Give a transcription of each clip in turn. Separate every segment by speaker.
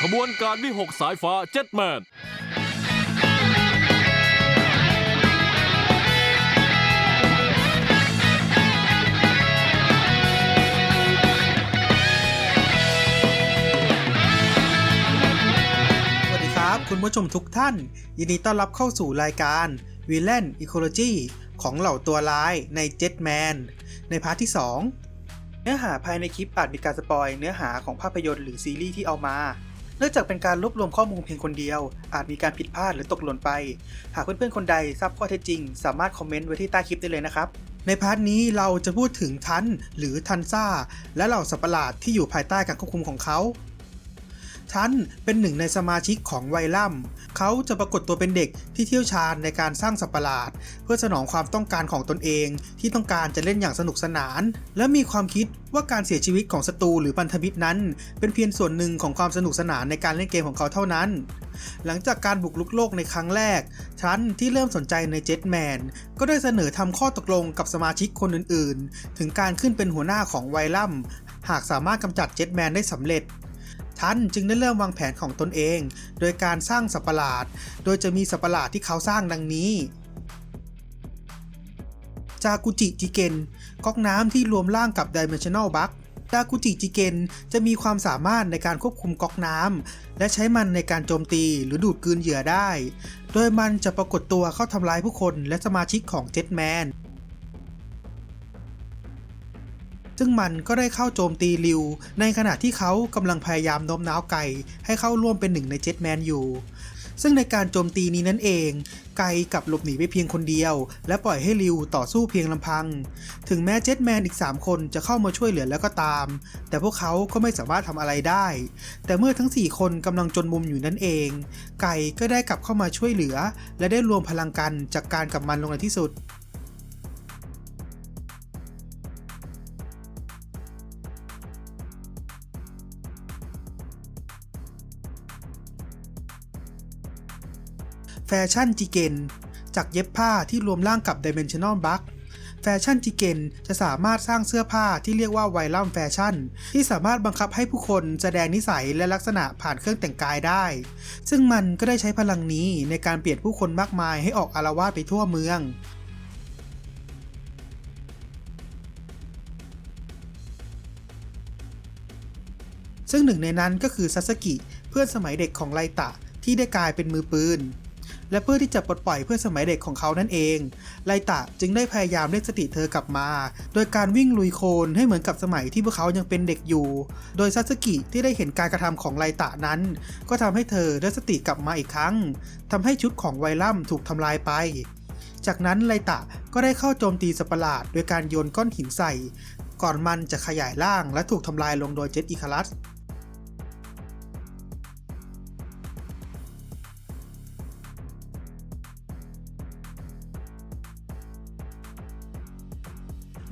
Speaker 1: ขบวนการวิหกสายฟ้าเจ็ตแมน
Speaker 2: สวัสดีครับ คุณผู้ชมทุกท่าน ยินดีต้อนรับเข้าสู่รายการ v i l l a n Ecology ของเหล่าตัวร้ายใน Jetman ในพาร์ทที่ 2 เนื้อหาภายในคลิปอาจมีการสปอยเนื้อหาของภาพยนตร์หรือซีรีส์ที่เอามา นื่องจากเป็นการรวบรวมข้อมูลเพียงคนเดียว อาจมีการผิดพลาดหรือตกหล่นไป หากเพื่อนๆคนใดทราบข้อเท็จจริง สามารถคอมเมนต์ไว้ที่ใต้คลิปได้เลยนะครับ ในพาร์ทนี้เราจะพูดถึงทันหรือทันซ่า และเหล่าสัตว์ประหลาดที่อยู่ภายใต้การควบคุมของเขา ทันเป็นหนึ่งในสมาชิกของไวลัมเขาจะปรากฏตัวเป็นเด็กที่เที่ยวชาญในการสร้างสัตว์ประหลาด เพื่อสนองความต้องการของตนเอง ที่ต้องการจะเล่นอย่างสนุกสนาน และมีความคิดว่าการเสียชีวิตของศัตรูหรือพันธมิตรนั้น เป็นเพียงส่วนหนึ่งของความสนุกสนานในการเล่นเกมของเขาเท่านั้น หลังจากการบุกลุกโลกในครั้งแรกทันที่เริ่มสนใจในเจ็ตแมนก็ได้เสนอทำข้อตกลงกับสมาชิกคนอื่นๆ ถึงการขึ้นเป็นหัวหน้าของไวลัมหากสามารถกำจัดเจ็ตแมนได้สำเร็จ ทันจึงได้เริ่มวางแผนของตนเอง โดยการสร้างสัตว์ปหลาด โดยจะมีสัตว์ปหลาดที่เขาสร้างดังนี้ จากุจิจิเกนก๊อกน้ำที่รวมร่างกับ Dimensional Bug จากุจิจิเกนจะมีความสามารถในการควบคุมก๊อกน้ำและใช้มันในการโจมตีหรือดูดกลืนเหยื่อได้ โดยมันจะปรากฏตัวเข้าทำร้ายผู้คนและสมาชิกของเจ็ตแมน ซึ่งมันก็ได้เข้าโจมตีริว ในขณะที่เขากำลังพยายามโน้มน้าวไก่ ให้เข้าร่วมเป็นหนึ่งในเจ็ตแมนอยู่ซึ่งในการโจมตีนี้นั่นเอง ไก่กับหลบหนีไปเพียงคนเดียว และปล่อยให้ริวต่อสู้เพียงลำพัง ถึงแม้เจ็ตแมนอีก 3 คนจะเข้ามาช่วยเหลือแล้วก็ตาม แต่พวกเขาก็ไม่สามารถทำอะไรได้ แต่เมื่อทั้ง 4 คนกำลังจนมุมอยู่นั่นเอง ไก่ก็ได้กลับเข้ามาช่วยเหลือ และได้รวมพลังกันจากการกับมันลงในที่สุด แฟชั่นจิเกนจากเย็บผ้าที่รวมร่างกับ Dimensional Bug แฟชั่นจิเกนจะสามารถสร้างเสื้อผ้าที่เรียกว่าไวลัมแฟชั่น ที่สามารถบังคับให้ผู้คนแสดงนิสัยและลักษณะผ่านเครื่องแต่งกายได้ ซึ่งมันก็ได้ใช้พลังนี้ในการเปลี่ยนผู้คนมากมายให้ออกอารวาสไปทั่วเมืองซึ่งหนึ่งในนั้นก็คือซัสกิเพื่อนสมัยเด็กของไลตะที่ได้กลายเป็นมือปืน และเพื่อที่จะปลดปล่อยเพื่อนสมัยเด็กของเขานั่นเอง ไลตะจึงได้พยายามเรียกสติเธอกลับมา โดยการวิ่งลุยโคลนให้เหมือนกับสมัยที่พวกเขายังเป็นเด็กอยู่ โดยซัสกิที่ได้เห็นการกระทำของไลตะนั้น ก็ทำให้เธอได้สติกลับมาอีกครั้งทำให้ชุดของไวลัมถูกทำลายไปจากนั้นไลตะก็ได้เข้าโจมตีสัตว์ปหลาดโดยการโยนก้อนหินใส่ ก่อนมันจะขยายร่างและถูกทำลายลงโดยเจ็ตอีคารัส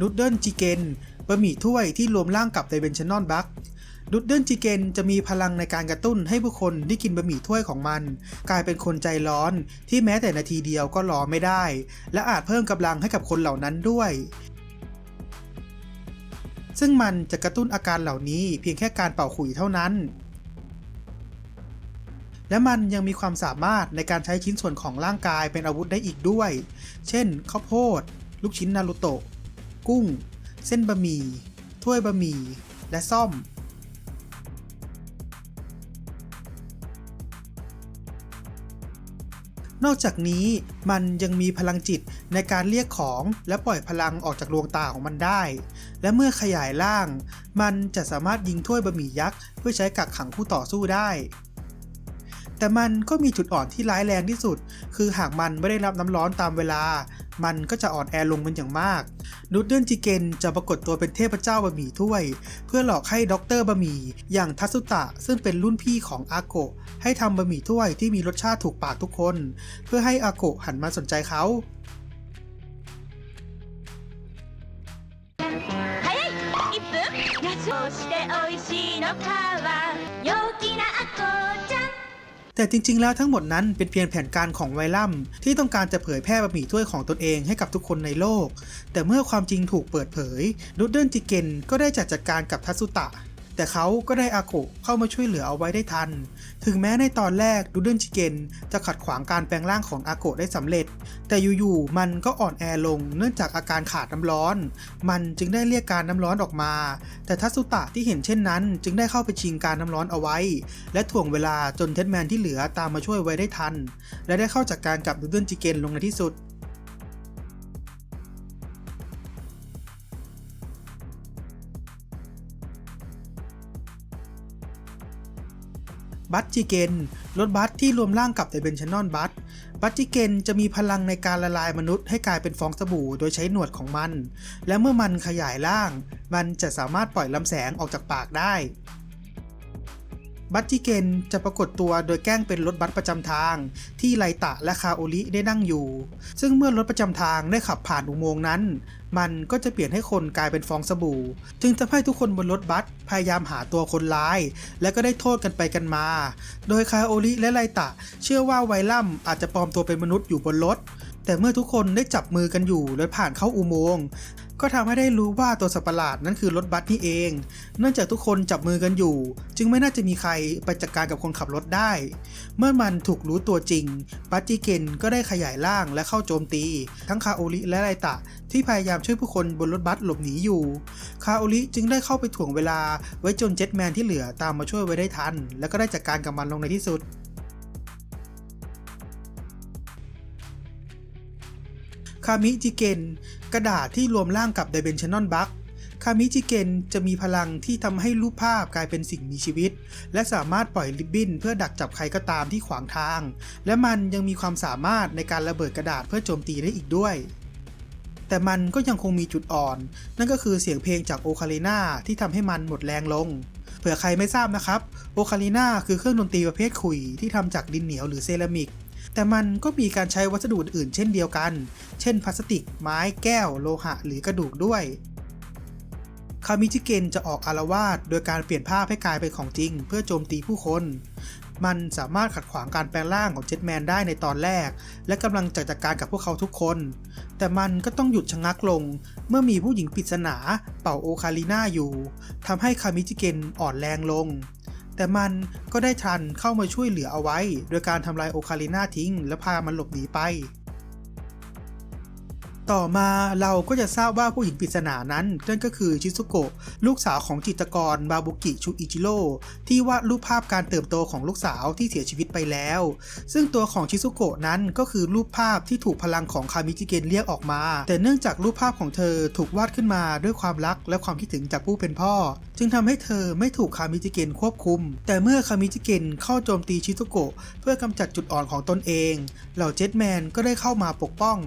Speaker 2: นูดเดิลจิเกนบะหมี่ถ้วยที่รวมร่างกับ Dimensional Bug นูดเดิลจิเกนจะมีพลังในการกระตุ้นให้ผู้คนที่กินบะหมี่ถ้วยของมัน กลายเป็นคนใจร้อนที่แม้แต่นาทีเดียวก็รอไม่ได้ และอาจเพิ่มกำลังให้กับคนเหล่านั้นด้วย ซึ่งมันจะกระตุ้นอาการเหล่านี้เพียงแค่การเป่าขุยเท่านั้นและมันยังมีความสามารถในการใช้ชิ้นส่วนของร่างกายเป็นอาวุธได้อีกด้วย เช่น ข้าวโพด ลูกชิ้นนารูโตะ กุ้ง เส้นบะหมี่ ถ้วยบะหมี่ และซ่อม นอกจากนี้มันยังมีพลังจิตในการเรียกของและปล่อยพลังออกจากดวงตาของมันได้ และเมื่อขยายร่าง มันจะสามารถยิงถ้วยบะหมี่ยักษ์เพื่อใช้กักขังคู่ต่อสู้ได้แต่มันก็มีจุดอ่อนที่ร้ายแรงที่สุด คือหากมันไม่ได้รับน้ำร้อนตามเวลา มันก็จะอ่อนแอลงเป็นอย่างมาก นูดเดิลจิเกนจะปรากฏตัวเป็นเทพเจ้าบะหมี่ถ้วย เพื่อหลอกให้ด็อกเตอร์บะหมี่อย่างทัสุตะ ซึ่งเป็นรุ่นพี่ของอาโกะให้ทำบะหมี่ถ้วยที่มีรสชาติถูกปากทุกคน เพื่อให้อาโกะหันมาสนใจเขา
Speaker 3: 早い1分
Speaker 2: แต่จริง ๆ แล้วทั้งหมดนั้นเป็นเพียงแผนการของไวลัมที่ต้องการจะเผยแพร่บะหมี่ถ้วยของตนเองให้กับทุกคนในโลก แต่เมื่อความจริงถูกเปิดเผยนูดเดิลจิเกนก็ได้จัดจัดการกับทัตสุตะ แต่เขาก็ได้อาโกะเข้ามาช่วยเหลือเอาไว้ได้ทัน ถึงแม้ในตอนแรกดูเดนชิเกนจะขัดขวางการแปลงร่างของอาโกะได้สำเร็จ แต่อยู่ๆมันก็อ่อนแอลงเนื่องจากอาการขาดน้ำร้อน มันจึงได้เรียกการน้ำร้อนออกมา แต่ทัตสุตะที่เห็นเช่นนั้น จึงได้เข้าไปชิงการน้ำร้อนเอาไว้ และถ่วงเวลาจนเท็ดแมนที่เหลือตามมาช่วยไว้ได้ทัน และได้เข้าจัดกการกับดูเดนจิเกนลงในที่สุด บัตจิเกนรถบัสที่รวมร่างกับไดเบนชนอนบัสบัตจิเกนจะมีพลังในการละลายมนุษย์ให้กลายเป็นฟองสบู่โดยใช้หนวดของมัน และเมื่อมันขยายร่าง มันจะสามารถปล่อยลำแสงออกจากปากได้ บัตจิเกนจะปรากฏตัวโดยแกล้งเป็นรถบัสประจำทาง ที่ไลตะและคาโอริได้นั่งอยู่ ซึ่งเมื่อรถประจำทางได้ขับผ่านอุโมงค์นั้น มันก็จะเปลี่ยนให้คนกลายเป็นฟองสบู่ จึงทำให้ทุกคนบนรถบัสพยายามหาตัวคนร้าย และก็ได้โทษกันไปกันมา โดยคาโอริและไลตะ เชื่อว่าไวลัมอาจจะปลอมตัวเป็นมนุษย์อยู่บนรถแต่เมื่อทุกคนได้จับมือกันอยู่และผ่านเข้าอุโมงค์ ก็ทำให้ได้รู้ว่าตัวสัตว์ประหลาดนั้นคือรถบัสนี่เอง เนื่องจากทุกคนจับมือกันอยู่ จึงไม่น่าจะมีใครไปจัดการกับคนขับรถได้ เมื่อมันถูกรู้ตัวจริงบัตจิเกนก็ได้ขยายร่างและเข้าโจมตี ทั้งคาโอริและไลตะ ที่พยายามช่วยผู้คนบนรถบัสหลบหนีอยู่ คาโอริจึงได้เข้าไปถ่วงเวลาไว้จนเจ็ตแมนที่เหลือตามมาช่วยไว้ได้ทัน แล้วก็ได้จัดการกับมันลงในที่สุดามิจิเกนกระดาษที่รวมร่างกับ Dimensional Bug คามิจิเกนจะมีพลังที่ทำให้รูปภาพกลายเป็นสิ่งมีชีวิต และสามารถปล่อยริบบิ้นเพื่อดักจับใครก็ตามที่ขวางทาง และมันยังมีความสามารถในการระเบิดกระดาษเพื่อโจมตีได้อีกด้วย แต่มันก็ยังคงมีจุดอ่อน นั่นก็คือเสียงเพลงจากโอคาลิน่าที่ทำให้มันหมดแรงลง เผื่อใครไม่ทราบนะครับ โอคาลิน่าคือเครื่องดนตรีประเภทขลุยที่ทำจากดินเหนียวหรือเซรามิก แต่มันก็มีการใช้วัสดุอื่นเช่นเดียวกัน เช่นพลาสติก ไม้แก้ว โลหะ หรือกระดูกด้วย คามิจิเกนจะออกอารวาสโดยการเปลี่ยนภาพให้กลายเป็นของจริง เพื่อโจมตีผู้คน มันสามารถขัดขวางการแปลงร่างของเจ็ตแมนได้ในตอนแรก และกำลังจะจัดการกับพวกเขาทุกคน แต่มันก็ต้องหยุดชะงักลง เมื่อมีผู้หญิงปริศนาเป่าโอคาลิน่าอยู่ทำให้คามิจิเกนอ่อนแรงลง แต่มันก็ได้ทันเข้ามาช่วยเหลือเอาไว้ โดยการทำลายโอคาลิน่าทิ้ง และพามันหลบหนีไป ต่อมาเราก็จะทราบว่าผู้หญิงปริศนานั้นนั่นก็คือชิซุโกะลูกสาวของจิตรกรบาบุกิชูอิจิโร่ที่วาดรูปภาพการเติบโตของลูกสาวที่เสียชีวิตไปแล้ว ซึ่งตัวของชิซุโกะนั้นก็คือรูปภาพที่ถูกพลังของคามิจิเกนเรียกออกมา แต่เนื่องจากรูปภาพของเธอถูกวาดขึ้นมาด้วยความรักและความคิดถึงจากผู้เป็นพ่อ จึงทำให้เธอไม่ถูกคามิจิเกนควบคุม แต่เมื่อคามิจิเกนเข้าโจมตีชิซุโกะเพื่อกำจัดจุดอ่อนของตนเอง เหล่าเจ็ตแมนก็ได้เข้ามาปกป้อง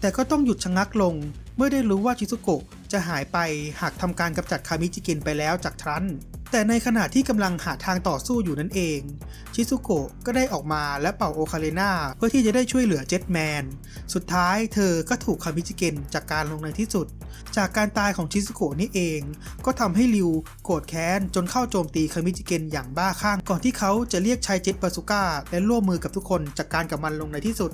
Speaker 2: แต่ก็ต้องหยุดชะงักลง เมื่อได้รู้ว่าชิซุโกะจะหายไปหากทำการกำจัดคามิจิเกนไปแล้วจากทรันแต่ในขณะที่กำลังหาทางต่อสู้อยู่นั่นเอง ชิซุโกะก็ได้ออกมาและเป่าโอคาเลนาเพื่อที่จะได้ช่วยเหลือเจ็ตแมน สุดท้ายเธอก็ถูกคามิจิเกนจากการลงในที่สุด จากการตายของชิซุโกะนี่เอง ก็ทำให้ริวโกรธแค้นจนเข้าโจมตีคามิจิเกนอย่างบ้าคลั่งก่อนที่เขาจะเรียกชายเจ็ตบาซูก้าและร่วมมือกับทุกคนจากการกับมันลงในที่สุด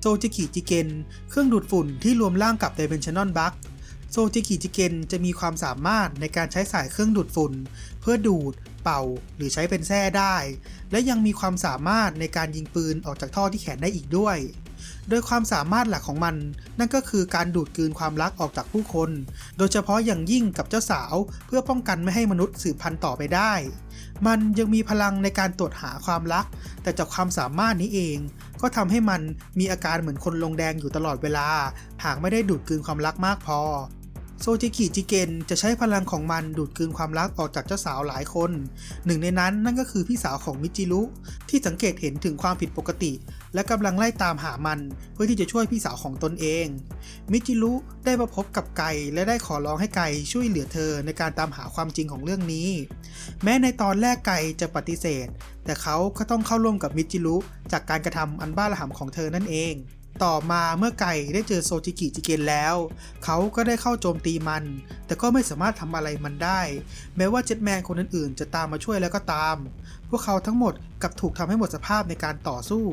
Speaker 2: โซจิกิจิเกนเครื่องดูดฝุ่นที่รวมร่างกับ Dimensional Bug โซจิกิจิเกนจะมีความสามารถในการใช้สายเครื่องดูดฝุ่น เพื่อดูด เป่า หรือใช้เป็นแส้ได้ และยังมีความสามารถในการยิงปืนออกจากท่อที่แขนได้อีกด้วย โดยความสามารถหลักของมัน นั่นก็คือการดูดกลืนความรักออกจากผู้คน โดยเฉพาะอย่างยิ่งกับเจ้าสาวเพื่อป้องกันไม่ให้มนุษย์สืบพันธุ์ต่อไปได้ มันยังมีพลังในการตรวจหาความรัก แต่จากความสามารถนี้เอง ก็ทำให้มันมีอาการเหมือนคนลงแดงอยู่ตลอดเวลา หากไม่ได้ดูดกลืนความรักมากพอ โซจิกิจิเกนจะใช้พลังของมันดูดกลืนความรักออกจากเจ้าสาวหลายคน หนึ่งในนั้นนั่นก็คือพี่สาวของมิจิรุที่สังเกตเห็นถึงความผิดปกติ และกำลังไล่ตามหามันเพื่อที่จะช่วยพี่สาวของตนเอง มิจิรุได้มาพบกับไก่และได้ขอร้องให้ไก่ช่วยเหลือเธอในการตามหาความจริงของเรื่องนี้ แม้ในตอนแรกไก่จะปฏิเสธ แต่เขาก็ต้องเข้าร่วมกับมิจิรุจากการกระทำอันบ้าระห่ำของเธอนั่นเอง ต่อมาเมื่อไก่ได้เจอโซจิกิจิเกนแล้ว เขาก็ได้เข้าโจมตีมัน แต่ก็ไม่สามารถทำอะไรมันได้ แม้ว่าเจ็ตแมนคนอื่นๆ จะตามมาช่วยแล้วก็ตาม พวกเขาทั้งหมดกลับถูกทำให้หมดสภาพในการต่อสู้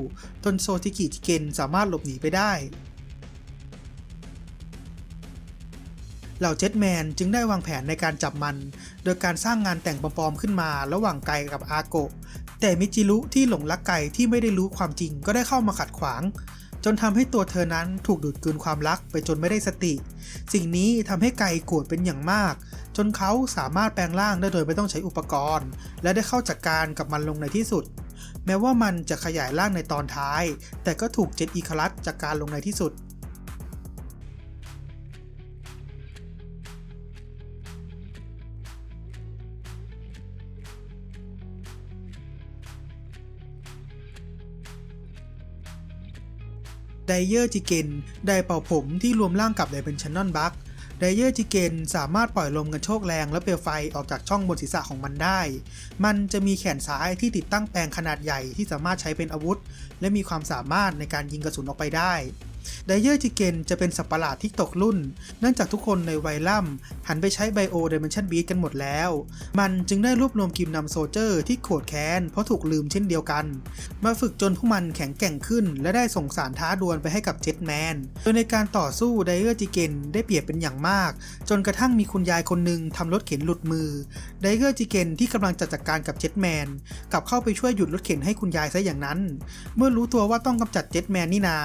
Speaker 2: จนโซจิกิจิเกนสามารถหลบหนีไปได้เหล่าเจ็ตแมนจึงได้วางแผนในการจับมัน โดยการสร้างงานแต่งปลอมๆขึ้นมาระหว่างไก่กับอาโกะแต่มิจิรุที่หลงรักไก่ที่ไม่ได้รู้ความจริงก็ได้เข้ามาขัดขวาง จนทำให้ตัวเธอนั้นถูกดูดกลืนความรักไปจนไม่ได้สติ สิ่งนี้ทำให้ไก่โกรธเป็นอย่างมาก จนเขาสามารถแปลงร่างได้โดยไม่ต้องใช้อุปกรณ์ และได้เข้าจัดการกับมันลงในที่สุด แม้ว่ามันจะขยายร่างในตอนท้าย แต่ก็ถูกเจ็ตอีคลัสจัดการลงในที่สุด ไดเยอร์จิเกนไดเป่าผมที่รวมร่างกับไดเป็นชันนอนบัคไดเยอร์จิเกนสามารถปล่อยลมกันโชกแรงและเปลวไฟออกจากช่องบนศีรษะของมันได้ มันจะมีแขนซ้ายที่ติดตั้งแปลงขนาดใหญ่ที่สามารถใช้เป็นอาวุธ และมีความสามารถในการยิงกระสุนออกไปได้ ไดเยอร์จิเกนจะเป็นสัตว์ประหลาดที่ตกรุ่น เนื่องจากทุกคนในไวลัมหันไปใช้ไบโอเดเมนชันบีกันหมดแล้ว มันจึงได้รวบรวมกิมนำโซเจอร์ที่โกรธแค้นเพราะถูกลืมเช่นเดียวกัน มาฝึกจนพวกมันแข็งแกร่งขึ้น และได้ส่งสารท้าดวลไปให้กับเจ็ตแมน โดยในการต่อสู้ไดเออร์จิเกนได้เปรียบเป็นอย่างมาก จนกระทั่งมีคุณยายคนหนึ่งทำรถเข็นหลุดมือ ไดเออร์จิเกนที่กำลังจะจัดการกับเจ็ตแมนกลับเข้าไปช่วยหยุดรถเข็นให้คุณยายซะอย่างนั้น เมื่อรู้ตัวว่าต้องกำจัดเจ็ตแมนนี่นา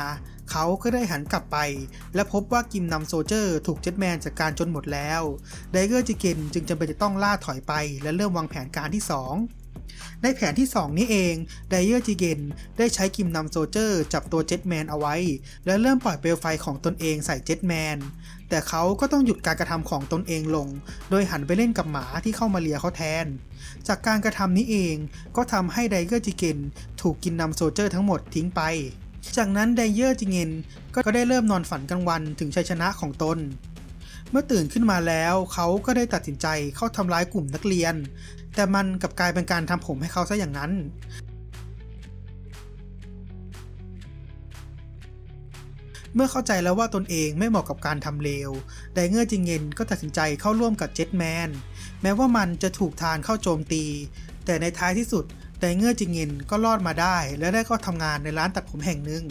Speaker 2: เขาก็ได้หันกลับไป และพบว่ากิมนำโซเจอร์ถูกเจ็ตแมนจัดการจนหมดแล้วไดเออร์จิเกนจึงจำเป็นจะต้องล่าถอยไป และเริ่มวางแผนการที่ 2 ในแผนที่ 2 นี้เองไดเออร์จิเกนได้ใช้กิมนำโซเจอร์จับตัวเจ็ตแมนเอาไว้ และเริ่มปล่อยเปลวไฟของตนเองใส่เจ็ตแมนแต่เขาก็ต้องหยุดการกระทำของตนเองลง โดยหันไปเล่นกับหมาที่เข้ามาเลียเขาแทน จากการกระทำนี้เองก็ทำให้ไดเออร์จิเกนถูกกินนำโซเจอร์ทั้งหมดทิ้งไป จากนั้นไดเยอร์จิเงนก็ได้เริ่มนอนฝันกลางวันถึงชัยชนะของตน เมื่อตื่นขึ้นมาแล้วเขาก็ได้ตัดสินใจเข้าทำร้ายกลุ่มนักเรียน แต่มันกลับกลายเป็นการทำผมให้เขาซะอย่างนั้นเมื่อเข้าใจแล้วว่าตนเองไม่เหมาะกับการทำเลว ไดเงอร์จิงเงินก็ตัดสินใจเข้าร่วมกับเจ็ตแมน แม้ว่ามันจะถูกทานเข้าโจมตี แต่ในท้ายที่สุด ไดเงอร์จิงเงนก็รอดมาได้ และได้เข้าทำงานในร้านตัดผมแห่งหนึ่ง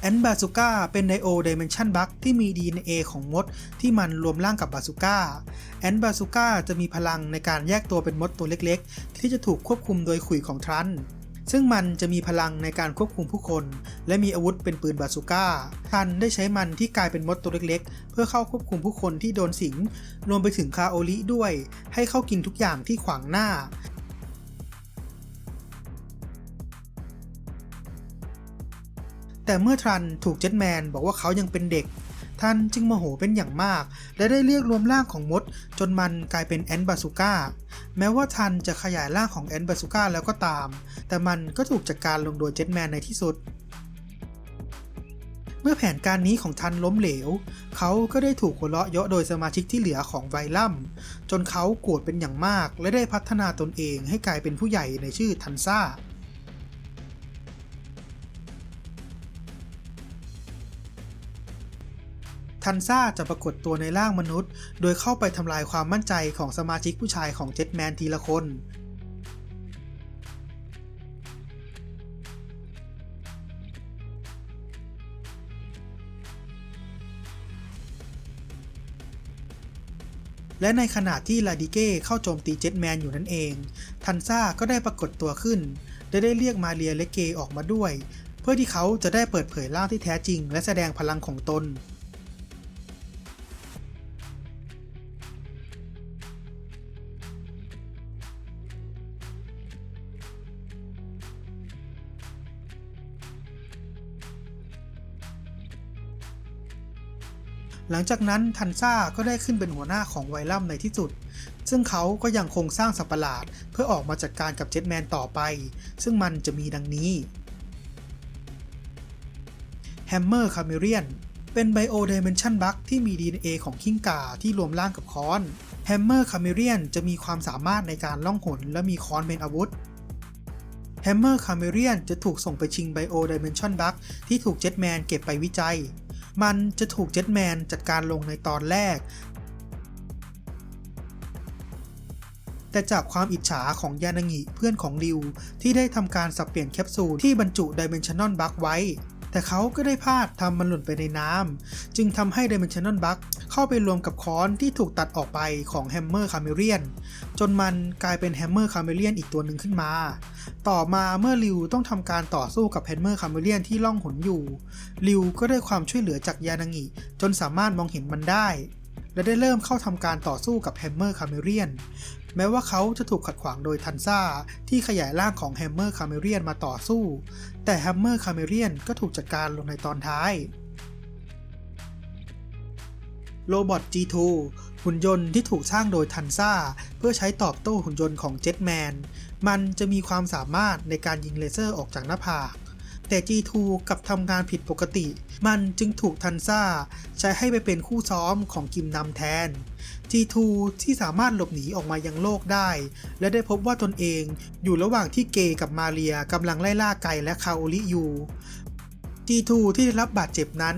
Speaker 2: แอนบาซูก้าเป็นไดโอเดเมนชันบัคที่มี DNA ของมดที่มันรวมร่างกับบาซูก้า แอนบาซูก้าจะมีพลังในการแยกตัวเป็นมดตัวเล็กๆ ที่จะถูกควบคุมโดยขุยของทรัน ซึ่งมันจะมีพลังในการควบคุมผู้คน และมีอาวุธเป็นปืนบาซูก้า ทันได้ใช้มันที่กลายเป็นมดตัวเล็กๆ เพื่อเข้าควบคุมผู้คนที่โดนสิง รวมไปถึงคาโอริด้วย ให้เข้ากินทุกอย่างที่ขวางหน้าแต่เมื่อทรันถูกเจ็ตแมนบอกว่าเขายังเป็นเด็ก ทันจึงโมโหเป็นอย่างมาก และได้เรียกรวมร่างของมด จนมันกลายเป็นแอนบาซูก้าแม้ว่าทันจะขยายร่างของแอนบาซูก้าแล้วก็ตาม แต่มันก็ถูกจัดการลงโดยเจ็ตแมนในที่สุด เมื่อแผนการนี้ของทันล้มเหลว เขาก็ได้ถูกหัวเราะเยาะโดยสมาชิกที่เหลือของไวลัมจนเขาโกรธเป็นอย่างมาก และได้พัฒนาตนเองให้กลายเป็นผู้ใหญ่ในชื่อทันซ่า ทันซ่าจะปรากฏตัวในร่างมนุษย์ โดยเข้าไปทำลายความมั่นใจของสมาชิกผู้ชายของเจ็ตแมนทีละคนและในขณะที่ลาดิเก้เข้าโจมตีเจ็ตแมนอยู่นั่นเอง ทันซ่าก็ได้ปรากฏตัวขึ้นและได้เรียกมาเรียและเกออกมาด้วย เพื่อที่เขาจะได้เปิดเผยร่างที่แท้จริง และแสดงพลังของตน หลังจากนั้นทันซ่าก็ได้ขึ้นเป็นหัวหน้าของไวลัมในที่สุด ซึ่งเขาก็ยังคงสร้างสัตว์ปะหลาด เพื่อออกมาจัดการกับเจ็ตแมนต่อไป ซึ่งมันจะมีดังนี้แฮมเมอร์คาเมเรียนเป็นไบโอเดเมนชันบัคที่มี DNA ของคิงกาที่รวมร่างกับคอนแฮมเมอร์คาเมเรียนจะมีความสามารถในการล่องหนและมีคอนเป็นอาวุธแฮมเมอร์คาเมเรียนจะถูกส่งไปชิงไบโอเดเมนชันบัคที่ถูกเจ็ตแมนเก็บไปวิจัย มันจะถูกเจ็ตแมนจัดการลงในตอนแรก แต่จากความอิจฉาของยานางิเพื่อนของริว ที่ได้ทำการสับเปลี่ยนแคปซูลที่บรรจุดิเมนชันนอลบัคไว้ แต่เขาก็ได้พลาดทำมันหล่นไปในน้ำจึงทำให้ Dimensional Bug เข้าไปรวมกับค้อนที่ถูกตัดออกไปของ Hammer Chameleon จนมันกลายเป็น Hammer Chameleon อีกตัวหนึ่งขึ้นมา ต่อมาเมื่อริวต้องทำการต่อสู้กับ Hammer Chameleon ที่ล่องหนอยู่ริวก็ได้ความช่วยเหลือจากยานางิจนสามารถมองเห็นมันได้ และได้เริ่มเข้าทำการต่อสู้กับ Hammer Chameleon แม้ว่าเขาจะถูกขัดขวางโดยทันซ่าที่ขยายร่างของแฮมเมอร์คาเมเรียนมาต่อสู้ แต่แฮมเมอร์คาเมเรียนก็ถูกจัดการลงในตอนท้าย โรบอท G2 หุ่นยนต์ที่ถูกสร้างโดยทันซ่า เพื่อใช้ตอบโต้หุ่นยนต์ของเจ็ตแมน มันจะมีความสามารถในการยิงเลเซอร์ออกจากหน้าผาก แต่ G2 กับทำงานผิดปกติ มันจึงถูกทันซ่า ใช้ให้ไปเป็นคู่ซ้อมของกิมนำแทน G2 ที่สามารถหลบหนีออกมายังโลกได้ และได้พบว่าตนเองอยู่ระหว่างที่เกย์กับมาเรียกำลังไล่ล่าไก่และคาโอริอยู่ G2 ที่ได้รับบาดเจ็บนั้น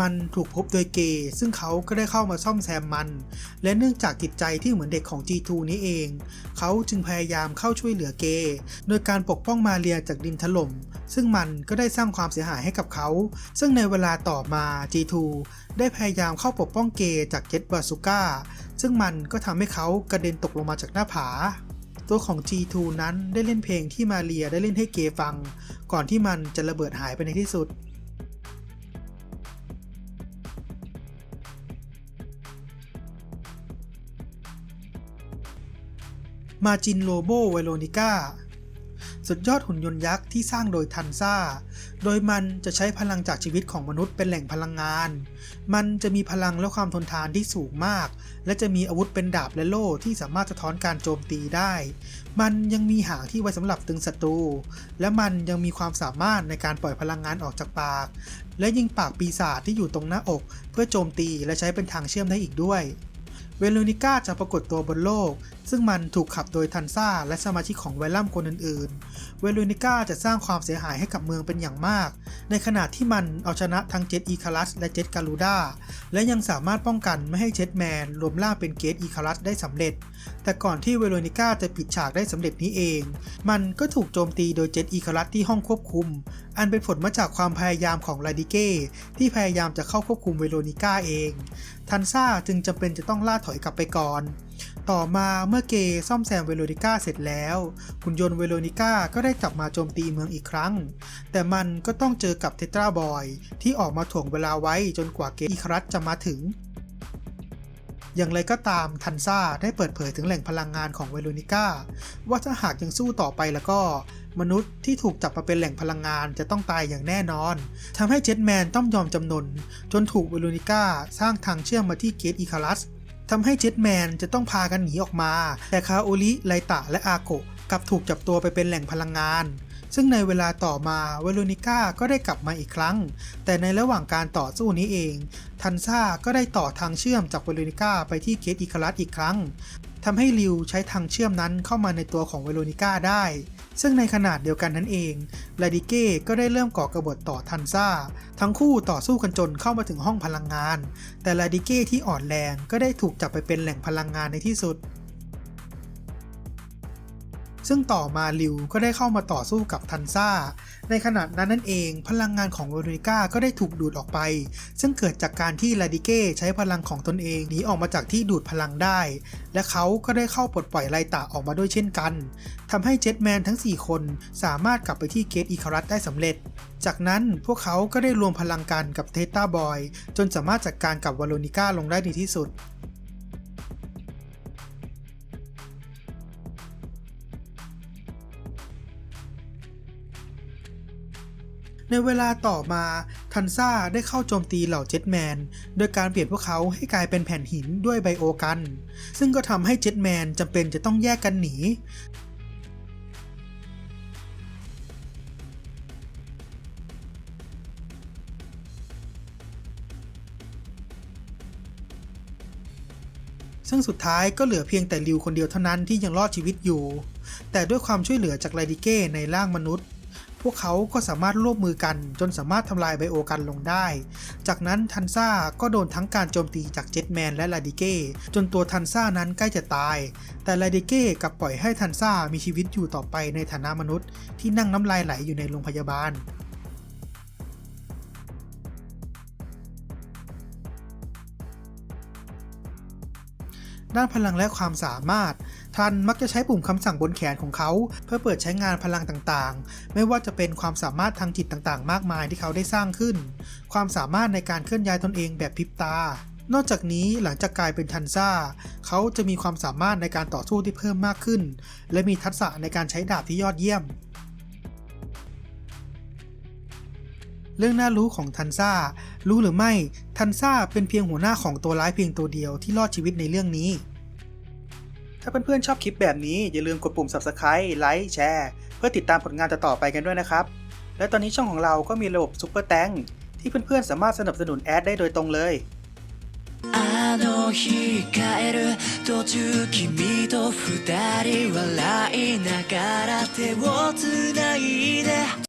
Speaker 2: มันถูกพบโดยเกย์ซึ่งเขาก็ได้เข้ามาซ่อมแซมมัน และเนื่องจากจิตใจที่เหมือนเด็กของ G2 นี้เอง เขาจึงพยายามเข้าช่วยเหลือเกย์โดยการปกป้องมาเรียจากดินถล่ม ซึ่งมันก็ได้สร้างความเสียหายให้กับเขา ซึ่งในเวลาต่อมา G2 ได้พยายามเข้าปกป้องเกย์จากเจ็ตบาซูก้าซึ่งมันก็ทำให้เขากระเด็นตกลงมาจากหน้าผาตัวของ G2 นั้นได้เล่นเพลงที่มาเรียได้เล่นให้เกย์ฟัง ก่อนที่มันจะระเบิดหายไปในที่สุด มาจินโลโบไวโรนิก้าสุดยอดหุ่นยนต์ยักษ์ที่สร้างโดยทันซ่า โดยมันจะใช้พลังจากชีวิตของมนุษย์เป็นแหล่งพลังงาน มันจะมีพลังและความทนทานที่สูงมาก และจะมีอาวุธเป็นดาบและโล่ที่สามารถสะท้อนการโจมตีได้ มันยังมีหางที่ไว้สำหรับตึงศัตรู และมันยังมีความสามารถในการปล่อยพลังงานออกจากปาก และยิงปากปีศาจที่อยู่ตรงหน้าอก เพื่อโจมตีและใช้เป็นทางเชื่อมได้อีกด้วย เวโรนิก้าจะปรากฏตัวบนโลก ซึ่งมันถูกขับโดยทันซ่าและสมาชิกของไวลัมคนอื่นๆ เวโรนิก้าจะสร้างความเสียหายให้กับเมืองเป็นอย่างมาก ในขณะที่มันเอาชนะทั้งเจ็ตอีคารัสและเจ็ตการูด้าและยังสามารถป้องกันไม่ให้เจ็ตแมนรวมล่างเป็นเกตอีคารัสได้สำเร็จ แต่ก่อนที่เวโรนิก้าจะปิดฉากได้สำเร็จนี้เอง มันก็ถูกโจมตีโดยเจ็ตอีคารัสที่ห้องควบคุม อันเป็นผลมาจากความพยายามของลาดิเก้ที่พยายามจะเข้าควบคุมเวโรนิก้าเอง ทันซ่าจึงจำเป็นจะต้องล่าถอยกลับไปก่อนต่อมาเมื่อเกย์ซ่อมแซมเวโรนิก้าเสร็จแล้วหุ่นยนต์เวโรนิก้าก็ได้กลับมาโจมตีเมืองอีกครั้ง แต่มันก็ต้องเจอกับเทตราบอย ที่ออกมาถ่วงเวลาไว้จนกว่าเกย์อีครัสจะมาถึง อย่างไรก็ตามทันซ่าได้เปิดเผยถึงแหล่งพลังงานของเวโรนิก้าว่าถ้าหากยังสู้ต่อไปแล้วก็ มนุษย์ที่ถูกจับมาเป็นแหล่งพลังงานจะต้องตายอย่างแน่นอนทำให้เจ็ตแมนต้องยอมจำนน จนถูกเวโรนิก้าสร้างทางเชื่อมมาที่เกตอีคารัสทำให้เจ็ตแมนจะต้องพากันหนีออกมา แต่คาโอริไลตะและอาโกะกลับถูกจับตัวไปเป็นแหล่งพลังงาน ซึ่งในเวลาต่อมาเวโรนิก้าก็ได้กลับมาอีกครั้ง แต่ในระหว่างการต่อสู้นี้เอง ทันซ่าก็ได้ต่อทางเชื่อมจากเวโรนิก้าไปที่เกตอีคารัสอีกครั้งทำให้ริวใช้ทางเชื่อมนั้นเข้ามาในตัวของเวโรนิก้าได้ ซึ่งในขนาดเดียวกันนั้นเอง ลาดิเก้ก็ได้เริ่มก่อกบฏต่อทันซ่า ทั้งคู่ต่อสู้กันจนเข้ามาถึงห้องพลังงาน แต่ลาดิเก้ที่อ่อนแรงก็ได้ถูกจับไปเป็นแหล่งพลังงานในที่สุด ซึ่งต่อมาลิวก็ได้เข้ามาต่อสู้กับทันซ่า ในขณะนั้นนั่นเองพลังงานของเวโรนิก้าก็ได้ถูกดูดออกไป ซึ่งเกิดจากการที่ลาดิเก้ใช้พลังของตนเองหนีออกมาจากที่ดูดพลังได้ และเขาก็ได้เข้าปลดปล่อยไลตะออกมาด้วยเช่นกันทำให้เจ็ตแมนทั้ง 4 คนสามารถกลับไปที่เกตอีคารัสได้สำเร็จ จากนั้นพวกเขาก็ได้รวมพลังกันกับเทต้าบอยจนสามารถจัดการกับวาโลนิก้าลงได้ในที่สุด ในเวลาต่อมาทันซ่าได้เข้าโจมตีเหล่าเจ็ตแมนโดยการเปลี่ยนพวกเขาให้กลายเป็นแผ่นหินด้วยไบโอกัน ซึ่งก็ทำให้เจ็ตแมนจำเป็นจะต้องแยกกันหนีซึ่งสุดท้ายก็เหลือเพียงแต่ริวคนเดียวเท่านั้นที่ยังรอดชีวิตอยู่ แต่ด้วยความช่วยเหลือจากไรดิเก้ในร่างมนุษย์ วกเขาก็สามารถร่วมมือกันจนสามารถทำลายไบโอกันลงได้ จากนั้นทันซ่าก็โดนทั้งการโจมตีจากเจ็ตแมนและไลดิเก้จนตัวทันซ่านั้นใกล้จะตาย แต่ไลดิเก้กลับปล่อยให้ทันซ่ามีชีวิตอยู่ต่อไปในฐานะมนุษย์ ที่นั่งน้ำลายไหลอยู่ในโรงพยาบาลด้านพลังและความสามารถ ทันมักจะใช้ปุ่มคำสั่งบนแขนของเขา เพื่อเปิดใช้งานพลังต่างๆ ไม่ว่าจะเป็นความสามารถทางจิตต่างๆ มากมายที่เขาได้สร้างขึ้น ความสามารถในการเคลื่อนย้ายตนเองแบบพริบตา นอกจากนี้หลังจากกลายเป็นทันซ่า เขาจะมีความสามารถในการต่อสู้ที่เพิ่มมากขึ้น และมีทักษะในการใช้ดาบที่ยอดเยี่ยมเรื่องน่ารู้ของทันซ่า รู้หรือไม่ ทันซ่าเป็นเพียงหัวหน้าของตัวร้ายเพียงตัวเดียวที่รอดชีวิตในเรื่องนี้ ถ้าเพื่อนๆชอบคลิปแบบนี้อย่าลืมกดปุ่ม subscribe ไลค์แชร์เพื่อติดตามผลงานต่อไปกันด้วยนะครับ และตอนนี้ช่องของเราก็มีระบบซุปเปอร์แตงที่เพื่อนๆสามารถสนับสนุนแอดได้โดยตรงเลย